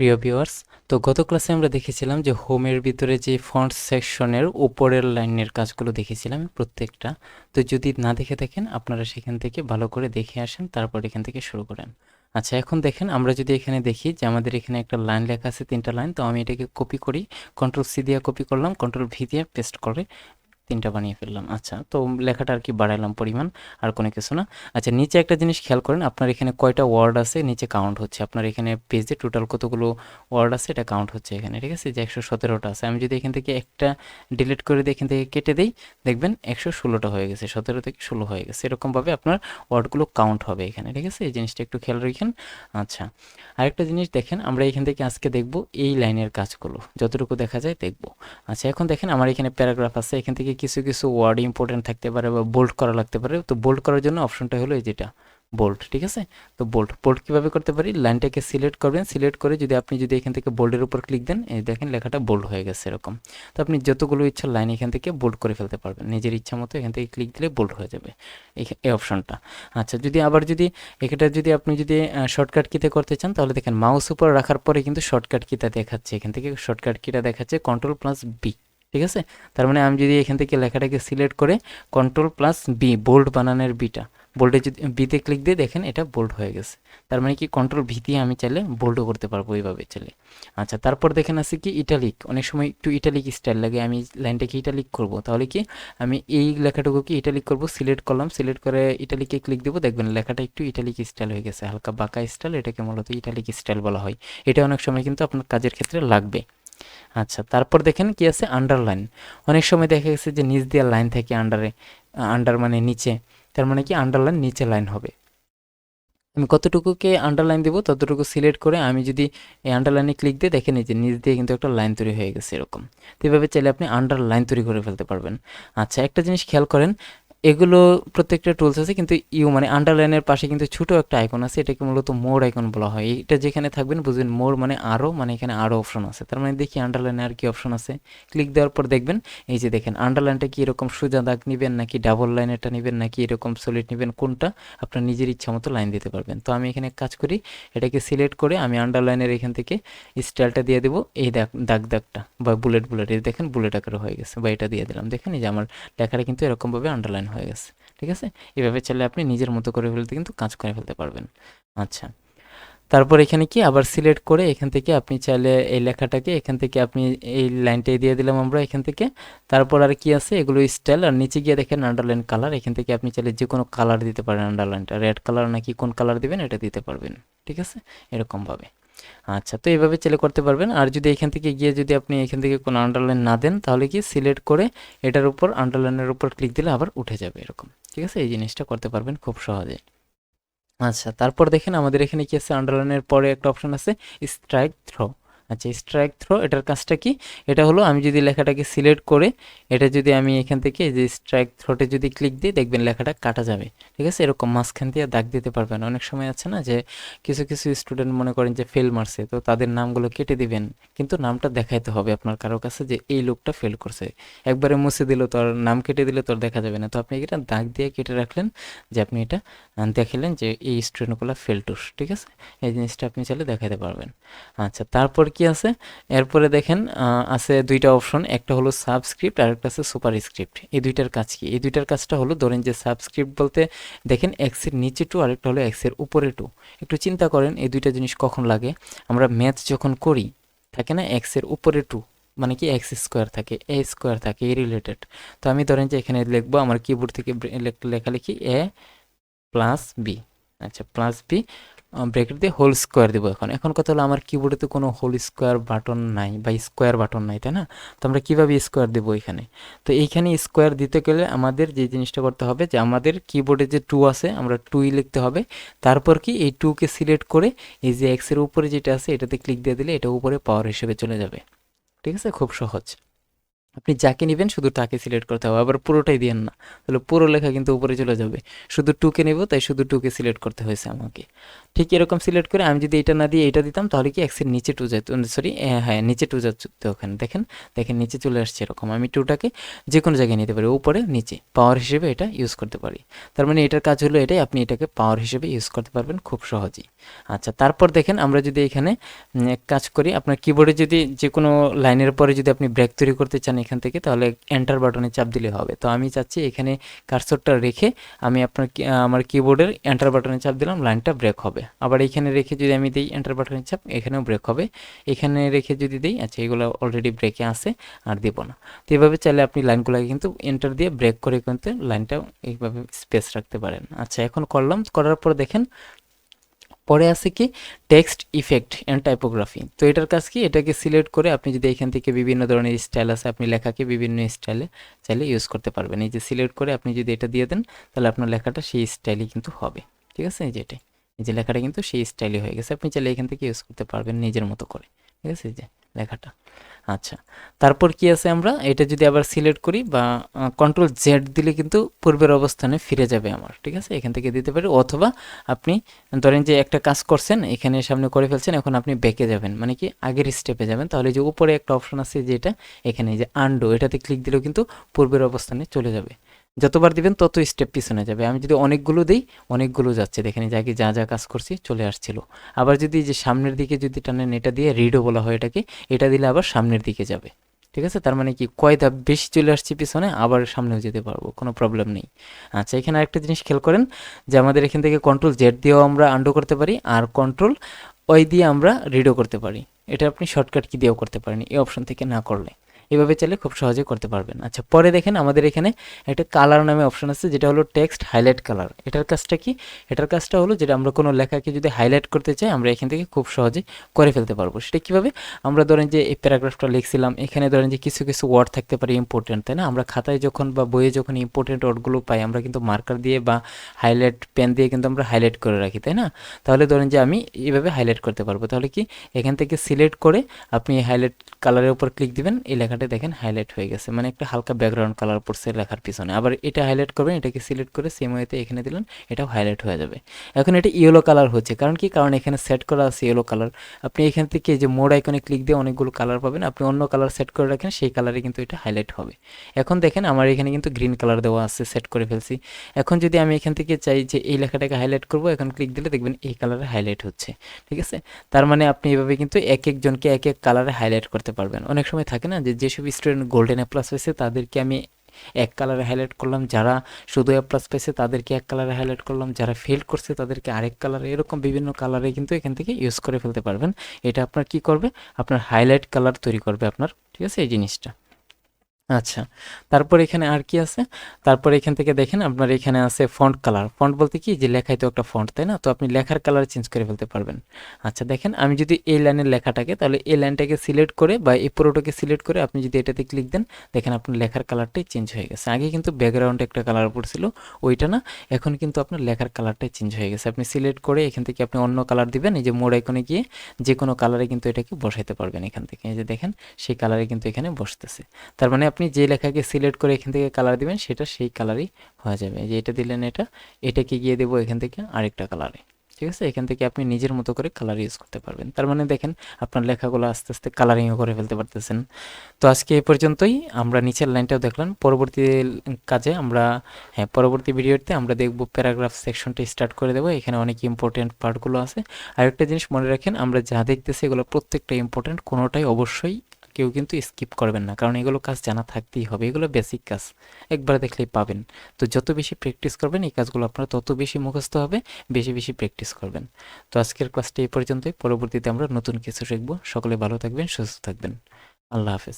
প্রিয় ভিউয়ার্স, তো গত ক্লাসে আমরা দেখেছিলাম যে হোমের ভিতরে যে ফন্ট সেকশনের উপরের লাইনের কাজগুলো দেখেছিলাম প্রত্যেকটা। তো যদি না দেখে থাকেন, আপনারা সেখান থেকে ভালো করে দেখে আসেন, তারপর এখান থেকে শুরু করেন। আচ্ছা এখন দেখেন, আমরা যদি এখানে দেখি যে আমাদের এখানে একটা লাইন লেখা আছে, তিনটা লাইন। তো আমি এটাকে কপি করি কন্ট্রোল সি দিয়ে কপি করলাম কন্ট্রোল ভি দিয়ে পেস্ট করে। তিনটা বানিয়ে ফেললাম। আচ্ছা তো লেখাটা আর কি বাড়াইলাম পরিমাণ, আর কোনো কিছু না। আচ্ছা নিচে একটা জিনিস খেয়াল করেন, আপনার এখানে কয়টা ওয়ার্ড আছে, নিচে কাউন্ট হচ্ছে। আপনার এখানে পেজে টোটাল কতগুলো ওয়ার্ড আছে, এটা কাউন্ট হচ্ছে এখানে, ঠিক আছে? যে একশো সতেরোটা আছে। আমি যদি এখান থেকে একটা ডিলিট করে দিই এখান থেকে কেটে দিই, দেখবেন একশো ষোলোটা হয়ে গেছে, সতেরো থেকে ষোলো হয়ে গেছে। এরকমভাবে আপনার ওয়ার্ডগুলো কাউন্ট হবে এখানে, ঠিক আছে? এই জিনিসটা একটু খেয়াল রাখেন। আচ্ছা আরেকটা জিনিস দেখেন, আমরা এখান থেকে আজকে দেখব এই লাইনের কাজগুলো, যতটুকু দেখা যায় দেখব। আচ্ছা এখন দেখেন আমার এখানে প্যারাগ্রাফ আছে, এখান থেকে কিছু কিছু ওয়ার্ড ইম্পর্টেন্ট থাকতে পারে বা বোল্ড করা লাগতে পারে, তো বোল্ড করার জন্য অপশনটা হলো এই যেটা বোল্ড ঠিক আছে? তো বোল্ড বোল্ড কীভাবে করতে পারি? লাইনটাকে সিলেক্ট করবেন সিলেক্ট করে যদি আপনি যদি এখান থেকে বোল্ডের উপর ক্লিক দেন, এই দেখেন লেখাটা বোল্ড হয়ে গেছে এরকম। তো আপনি যতগুলো ইচ্ছা লাইন এখান থেকে বোল্ড করে ফেলতে পারবেন, নিজের ইচ্ছা মতো এখান থেকে ক্লিক দিলে বোল্ড হয়ে যাবে এই- অপশনটা আচ্ছা যদি আবার যদি এটা যদি আপনি যদি শর্টকাট কিতে করতে চান, তাহলে দেখেন মাউস উপর রাখার পরে কিন্তু শর্টকাট কিটা দেখাচ্ছে, এখান থেকে শর্টকাট কিটা দেখাচ্ছে কন্ট্রোল প্লাস বি ঠিক আছে? তার মানে আমি যদি এখান থেকে লেখাটাকে সিলেক্ট করে কন্ট্রোল প্লাস বি বোল্ড বানানোর বিটা বোল্ডে যদি বিতে ক্লিক দিয়ে দেখেন এটা বোল্ড হয়ে গেছে। তার মানে কি কন্ট্রোল ভি দিয়ে আমি চাইলে বোল্ডও করতে পারব এইভাবে চাইলে। আচ্ছা তারপর দেখেন আছে কি ইটালিক অনেক সময় একটু ইটালিক স্টাইল লাগে, আমি লাইনটাকে ইটালিক করব। তাহলে কি আমি এই লেখাটুকু লেখাটুকুকে ইটালিক করব? সিলেক্ট করলাম সিলেক্ট করে ইটালিকে ক্লিক দেবো। দেখবেন লেখাটা একটু ইটালিক স্টাইল হয়ে গেছে, হালকা বাঁকা স্টাইল এটাকে মূলত ইটালিক স্টাইল বলা হয়। এটা অনেক সময় কিন্তু আপনার কাজের ক্ষেত্রে লাগবে। আচ্ছা তারপর দেখেন কি আছে আন্ডারলাইন অনেক সময় দেখা গেছে যে নিচ দিয়ে লাইন থাকে আন্ডারে আন্ডার মানে নিচে, তার মানে কি আন্ডারলাইন নিচে লাইন হবে। আমি কতটুকুকে আন্ডারলাইন দেবো, ততটুকু সিলেক্ট করে আমি যদি এই আন্ডারলাইনে ক্লিক দিয়ে দেখেন এই যে নিচ দিয়ে কিন্তু একটা লাইন তৈরি হয়ে গেছে এরকম। তো এভাবে চাইলে আপনি আন্ডারলাইন তৈরি করে ফেলতে পারবেন। আচ্ছা একটা জিনিস খেয়াল করেন এগুলো প্রত্যেকটা টুলস আছে, কিন্তু ইউ মানে আন্ডারলাইনের পাশে কিন্তু ছোট একটা আইকন আছে, এটাকে মূলত মোর আইকন বলা হয়। এটা যেখানে থাকবেন বুঝবেন মোর মানে আরও মানে এখানে আরও অপশন আছে। তার মানে দেখি আন্ডারলাইনে আর কি অপশন আছে। ক্লিক দেওয়ার পর দেখবেন, এই যে দেখেন আন্ডারলাইনটা কি এরকম সোজা দাগ নেবেন, নাকি ডাবল লাইনেরটা নেবেন, নাকি এরকম সলিড নেবেন, কোনটা আপনার নিজের ইচ্ছা মতো লাইন দিতে পারবেন। তো আমি এখানে কাজ করি, এটাকে সিলেক্ট করে আমি আন্ডারলাইনের এখান থেকে স্টাইলটা দিয়ে দেবো, এই দাগ দাগ, দাগটা, বা বুলেট বুলেট দেখেন বুলেট আকারে হয়ে গেছে, বা এটা দিয়ে দিলাম। দেখেন এই যে আমার লেখাটা কিন্তু এরকমভাবে আন্ডারলাইন হয়ে গেছে, ঠিক আছে? এভাবে চাইলে আপনি নিজের মতো করে ফেলতে, কিন্তু কাজ করে ফেলতে পারবেন। আচ্ছা তারপর এখানে কি আবার সিলেক্ট করে এখান থেকে আপনি চাইলে এই লেখাটাকে এখান থেকে আপনি এই লাইনটাই দিয়ে দিলাম আমরা এখান থেকে। তারপর আর কি আছে? এগুলো স্টাইল আর নিচে গিয়ে দেখেন আন্ডারলাইন কালার এখান থেকে আপনি চাইলে যে কোনো কালার দিতে পারেন আন্ডারলাইনটা রেড কালার নাকি কোন কালার দিবেন, এটা দিতে পারবেন, ঠিক আছে? এরকমভাবে। আচ্ছা তো এইভাবে চলে করতে পারবেন। আর যদি এখান থেকে গিয়ে যদি আপনি এখান থেকে কোনো আন্ডারলাইন না দেন, তাহলে কি সিলেক্ট করে এটার উপর আন্ডারলাইনের উপর ক্লিক দিলে আবার উঠে যাবে এরকম। ঠিক আছে? এই জিনিসটা করতে পারবেন খুব সহজে। আচ্ছা তারপর দেখেন আমাদের এখানে কি আছে? আন্ডারলাইনের পরে একটা অপশন আছে স্ট্রাইক থ্রো আচ্ছা স্ট্রাইক থ্রো এটার কাজটা কি? এটা হলো আমি যদি লেখাটাকে সিলেক্ট করে, এটা যদি আমি এখান থেকে যে স্ট্রাইক থ্রোটে যদি ক্লিক দিই, দেখবেন লেখাটা কাটা যাবে। ঠিক আছে? এরকম মাঝখান দিয়ে দাগ দিতে পারবেন। অনেক সময় আছে না যে, কিছু কিছু স্টুডেন্ট মনে করেন যে ফেল মারছে, তো তাদের নামগুলো কেটে দিবেন। কিন্তু নামটা দেখাইতে হবে আপনার কারও কাছে যে এই লোকটা ফেল করছে। একবারে মুছে দিল তোর নাম কেটে দিলে তোর দেখা যাবে না। তো আপনি এটা দাগ দিয়ে কেটে রাখলেন যে আপনি এটা দেখালেন যে এই স্টুডেন্টগুলো ফেল টুস ঠিক আছে? এই জিনিসটা আপনি চাইলে দেখাতে পারবেন। আচ্ছা তারপর কি আছে? এরপরে দেখেন আছে দুইটা অপশন একটা হলো সাবস্ক্রিপ্ট আর একটা আছে সুপার স্ক্রিপ্ট এই দুইটার কাজ কি? এই দুইটার কাজটা হলো, ধরেন যে সাবস্ক্রিপ্ট বলতে দেখেন এক্সের নিচে টু আর একটা হলো এক্সের উপরে টু একটু চিন্তা করেন, এই দুইটা জিনিস কখন লাগে? আমরা ম্যাথ যখন করি, থাকে না এক্সের উপরে টু মানে কি এক্স স্কোয়ার থাকে এ স্কোয়ার থাকে এ রিলেটেড তো আমি ধরেন যে এখানে লিখব আমার কিবোর্ড থেকে লেখালেখি এ প্লাস বি আচ্ছা প্লাস বি ব্রেকেট দিয়ে হোল স্কোয়ার দেবো এখন। এখন কথা হলো আমার কিবোর্ডে তো কোনো হোল স্কোয়ার বাটন নাই বা স্কোয়ার বাটন নাই, তাই না? তো আমরা কীভাবে স্কোয়ার দেবো এখানে? তো এইখানে স্কোয়ার দিতে গেলে আমাদের যে জিনিসটা করতে হবে যে আমাদের কিবোর্ডে যে টু আছে, আমরা টুই লিখতে হবে। তারপর কি এই টুকে সিলেক্ট করে এই যে এক্সের উপরে যেটা আছে, এটাতে ক্লিক দিয়ে দিলে এটা উপরে পাওয়ার হিসেবে চলে যাবে। ঠিক আছে? খুব সহজ। আপনি যাকে নেবেন শুধু তাকে সিলেক্ট করতে হবে, আবার পুরোটাই দিয়েন না। তাহলে পুরো লেখা কিন্তু উপরে চলে যাবে। শুধু টুকে নেব, তাই শুধু টুকে সিলেক্ট করতে হয়েছে আমাকে। ঠিক এরকম সিলেক্ট করে আমি যদি এটা না দিয়ে এটা দিতাম, তাহলে কি এক্সের নিচে টু যেত সরি হ্যাঁ নিচে টু যাচ্ছে ওখানে। দেখেন দেখেন নিচে চলে আসছে এরকম। আমি টুটাকে যে কোনো জায়গায় নিতে পারি, উপরে, নিচে। পাওয়ার হিসেবে এটা ইউজ করতে পারি। তার মানে এটার কাজ হলো এটাই, আপনি এটাকে পাওয়ার হিসেবে ইউজ করতে পারবেন খুব সহজেই। আচ্ছা তারপর দেখেন আমরা যদি এখানে কাজ করি, আপনার কিবোর্ডে যদি যে কোনো লাইনের পরে যদি আপনি ব্রেক তৈরি করতে চান এখান থেকে, তাহলে এন্টার বাটনে চাপ দিলে হবে। তো আমি চাচ্ছি এখানে কার্সরটা রেখে আমি আপনার আমার কিবোর্ডের এন্টার বাটনে চাপ দিলাম লাইনটা ব্রেক হবে। আবার এখানে রেখে যদি আমি দিই এন্টার বাটনে চাপ, এখানেও ব্রেক হবে। এখানে রেখে যদি দিই আচ্ছা এগুলো অলরেডি ব্রেকে আছে, আর দিব না। তো এভাবে চাইলে আপনি লাইনগুলোকে কিন্তু এন্টার দিয়ে ব্রেক করে কিন্তু লাইনটা এইভাবে স্পেস রাখতে পারেন। আচ্ছা এখন করলাম, করার পর দেখেন পরে আছে কি? Text effect and typography. তো এটার কাজ কি? এটাকে সিলেক্ট করে আপনি যদি এখান থেকে বিভিন্ন ধরনের স্টাইল আছে, আপনি লেখাকে বিভিন্ন স্টাইলে, চাইলে ইউজ করতে পারবেন। এই যে সিলেক্ট করে আপনি যদি এটা দিয়ে দেন, তাহলে আপনার লেখাটা সেই স্টাইলই কিন্তু হবে। ঠিক আছে? যে এটাই এই যে লেখাটা কিন্তু সেই স্টাইলই হয়ে গেছে। আপনি চাইলে এখান থেকে ইউজ করতে পারবেন নিজের মতো করে। ঠিক আছে? যে লেখাটা। আচ্ছা তারপর কি আছে আমরা? এটা যদি আবার সিলেক্ট করি বা কন্ট্রোল জেড দিলে কিন্তু পূর্বের অবস্থানে ফিরে যাবে আমার, ঠিক আছে? এখান থেকে দিতে পারি। অথবা আপনি, ধরেন যে একটা কাজ করছেন, এখানে সামনে করে ফেলছেন, এখন আপনি ব্যাকে যাবেন। মানে কি আগের স্টেপে যাবেন। তাহলে যে উপরে একটা অপশন আছে যেটা, এখানে যে আন্ডো এটাতে ক্লিক দিলেও কিন্তু পূর্বের অবস্থানে চলে যাবে। যতবার দিবেন তত স্টেপ পিছনে যাবে। আমি যদি অনেকগুলো দিই, অনেকগুলো যাচ্ছে। দেখেন এই আগে যা যা কাজ করছি চলে আসছিল। আবার যদি যে সামনের দিকে যদি টানেন, এটা দিয়ে রিডও বলা হয় এটাকে, এটা দিলে আবার সামনের দিকে যাবে। ঠিক আছে? তার মানে কি কয় বেশি চলে আসছে পিছনে, আবার সামনেও যেতে পারব, কোনো প্রবলেম নেই। আচ্ছা এখানে আরেকটা জিনিস খেয়াল করেন যে আমাদের এখান থেকে কন্ট্রোল জেড দিয়েও আমরা আন্ডো করতে পারি আর কন্ট্রোল ওই দিয়ে আমরা রিডও করতে পারি। এটা আপনি শর্টকাট কি দিয়েও করতে পারেন, এই অপশন থেকে না করলে। এভাবে চাইলে খুব সহজে করতে পারবেন। আচ্ছা পরে দেখেন আমাদের এখানে একটা কালার নামে অপশন আছে, যেটা হলো টেক্সট হাইলাইট কালার এটার কাজটা কি? এটার কাজটা হলো যেটা আমরা কোনো লেখাকে যদি হাইলাইট করতে চাই, আমরা এখান থেকে খুব সহজে করে ফেলতে পারব। সেটা কীভাবে? আমরা ধরেন যে এই প্যারাগ্রাফটা লিখছিলাম, এখানে ধরেন যে কিছু কিছু ওয়ার্ড থাকতে পারে ইম্পর্টেন্ট তাই না? আমরা খাতায় যখন বা বইয়ে যখন ইম্পর্টেন্ট ওয়ার্ডগুলো পাই, আমরা কিন্তু মার্কার দিয়ে বা হাইলাইট পেন দিয়ে কিন্তু আমরা হাইলাইট করে রাখি, তাই না? তাহলে ধরেন যে আমি এইভাবে হাইলাইট করতে পারব। তাহলে কি? এখান থেকে সিলেক্ট করে আপনি হাইলাইট কালারের উপর ক্লিক দিবেন, এই লেখাটা দেখেন হাইলাইট হয়ে গেছে। মানে একটা হালকা ব্যাকগ্রাউন্ড কালার পড়ছে লেখার পিছনে। আবার এটা হাইলাইট করবেন, এটাকে সিলেক্ট করে সেম ওয়েতে এখানে দিলেন, এটাও হাইলাইট হয়ে যাবে। এখন এটা ইয়েলো কালার হচ্ছে। কারণ কি? কারণ এখানে সেট করা আছে ইয়েলো কালার আপনি এখান থেকে যে মোড আইকনে ক্লিক দিয়ে অনেকগুলো কালার পাবেন। আপনি অন্য কালার সেট করে রাখেন, সেই কালারে কিন্তু এটা হাইলাইট হবে। এখন দেখেন আমার এখানে কিন্তু গ্রিন কালার দেওয়া আছে সেট করে ফেলছি। এখন যদি আমি এখান থেকে চাই যে এই লেখাটাকে হাইলাইট করব, এখন ক্লিক দিলে দেখবেন এই কালারে হাইলাইট হচ্ছে। ঠিক আছে? তার মানে আপনি এভাবে কিন্তু এক একজনকে এক এক কালারে হাইলাইট করতে পারবেন। অনেক সময় থাকে না যে যেসব স্টুডেন্ট গোল্ডেন এ প্লাস হয়েছে তাদেরকে আমি এক কালারে হাইলাইট করলাম। যারা শুধু এ প্লাস পেয়েছে, তাদেরকে এক কালারে হাইলাইট করলাম। যারা ফেল করছে, তাদেরকে আরেক কালারে এরকম বিভিন্ন কালারে কিন্তু এখান থেকে ইউজ করে ফেলতে পারবেন। এটা আপনার কি করবে? আপনার হাইলাইট কালার তৈরি করবে আপনার, ঠিক আছে? এই জিনিসটা। আচ্ছা তারপর এখানে আর কি আছে? তারপর এখান থেকে দেখেন আপনার এখানে আছে ফন্ট কালার ফন্ট বলতে কি? যে লেখায় তো একটা ফন্ট তাই না? তো আপনি লেখার কালার চেঞ্জ করে ফেলতে পারবেন। আচ্ছা দেখেন আমি যদি এই লাইনের লেখাটাকে, তাহলে এই লাইনটাকে সিলেক্ট করে বা এই পুরোটাকে সিলেক্ট করে আপনি যদি এটাতে ক্লিক দেন, দেখেন আপনার লেখার কালারটাই চেঞ্জ হয়ে গেছে। আগে কিন্তু ব্যাকগ্রাউন্ডে একটা কালার পড়ছিল ওইটা না। এখন কিন্তু আপনার লেখার কালারটাই চেঞ্জ হয়ে গেছে। আপনি সিলেক্ট করে এখান থেকে আপনি অন্য কালার দিবেন, এই যে মোড আইকনে গিয়ে যে কোনো কালারে কিন্তু এটাকে বসাইতে পারবেন এখান থেকে। এই যে দেখেন, সেই কালারে কিন্তু এখানে বসতেছে। তার মানে আপনি যে লেখাকে সিলেক্ট করে এখান থেকে কালার দিবেন, সেটা সেই কালারই হয়ে যাবে। যে এটা দিলেন এটা, এটাকে গিয়ে দেবো এখান থেকে আরেকটা কালারে ঠিক আছে? এখান থেকে আপনি নিজের মতো করে কালার ইউজ করতে পারবেন। তার মানে দেখেন, আপনার লেখাগুলো আস্তে আস্তে কালারিংও করে ফেলতে পারতেছেন। তো আজকে এই পর্যন্তই। আমরা নিচের লাইনটাও দেখলাম। পরবর্তী কাজে আমরা হ্যাঁ পরবর্তী ভিডিওতে আমরা দেখব প্যারাগ্রাফ সেকশনটা স্টার্ট করে দেবো। এখানে অনেক ইম্পর্টেন্ট পার্টগুলো আছে। আরেকটা জিনিস মনে রাখেন, আমরা যা দেখতেছি এগুলো প্রত্যেকটা ইম্পর্টেন্ট কোনোটাই অবশ্যই কেউ কিন্তু স্কিপ করবেন না। কারণ এগুলো কাজ জানা থাকতেই হবে। এগুলো বেসিক কাজ। একবার দেখলেই পাবেন। তো যত বেশি প্র্যাকটিস করবেন, এই কাজগুলো আপনারা তত বেশি মুখস্থ হবে, বেশি বেশি প্র্যাকটিস করবেন। তো আজকের ক্লাসটি এই পর্যন্তই। পরবর্তীতে আমরা নতুন কিছু শিখব। সকলে ভালো থাকবেন, সুস্থ থাকবেন। আল্লাহ হাফেজ।